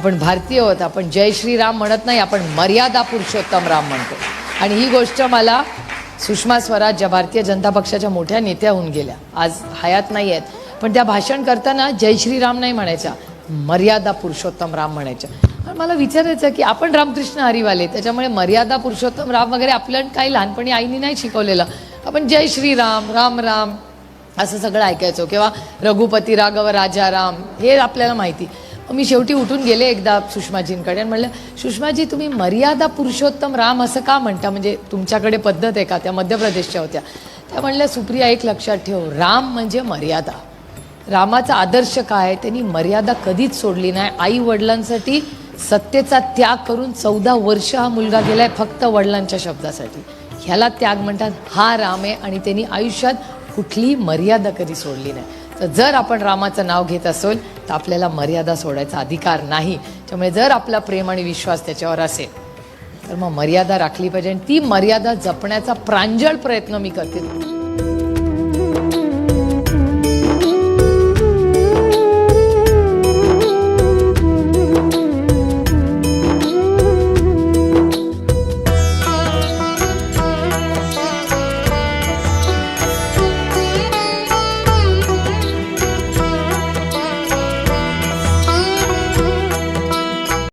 आपण भारतीय आहोत आपण जय श्रीराम म्हणत नाही आपण मर्यादा पुरुषोत्तम राम म्हणतो. आणि ही गोष्ट मला सुषमा स्वराज ज्या भारतीय जनता पक्षाच्या मोठ्या नेत्या होऊन गेल्या. आज हयात नाही आहेत. पण त्या भाषण करताना जय श्रीराम नाही म्हणायच्या मर्यादा पुरुषोत्तम राम म्हणायच्या. आणि मला विचारायचं की आपण रामकृष्ण हरिवाले त्याच्यामुळे मर्यादा पुरुषोत्तम राम वगैरे आपल्याला काही लहानपणी आईने नाही शिकवलेलं. आपण जय श्रीराम राम राम असं सगळं ऐकायचो. किंवा रघुपती राघव राजा राम हे आपल्याला माहिती. मी शेवटी उठून गेले एकदा सुषमाजींकडे आणि म्हणलं सुषमाजी तुम्ही मर्यादा पुरुषोत्तम राम असं का म्हणता? म्हणजे तुमच्याकडे पद्धत आहे का? त्या मध्य प्रदेशच्या होत्या. त्या म्हणल्या सुप्रिया एक लक्षात ठेव राम म्हणजे मर्यादा. रामाचा आदर्श काय त्यांनी मर्यादा कधीच सोडली नाही. आई वडिलांसाठी सत्तेचा त्याग करून चौदा वर्ष हा मुलगा गेलाय फक्त वडिलांच्या शब्दासाठी. ह्याला त्याग म्हणतात हा राम आहे. आणि त्यांनी आयुष्यात कुठलीही मर्यादा कधी सोडली नाही. तर जर आपण रामाचं नाव घेत असेल तर आपल्याला मर्यादा सोडायचा अधिकार नाही. त्यामुळे जर आपला प्रेम आणि विश्वास त्याच्यावर असेल तर मग मर्यादा राखली पाहिजे. आणि ती मर्यादा जपण्याचा प्रांजळ प्रयत्न मी करते.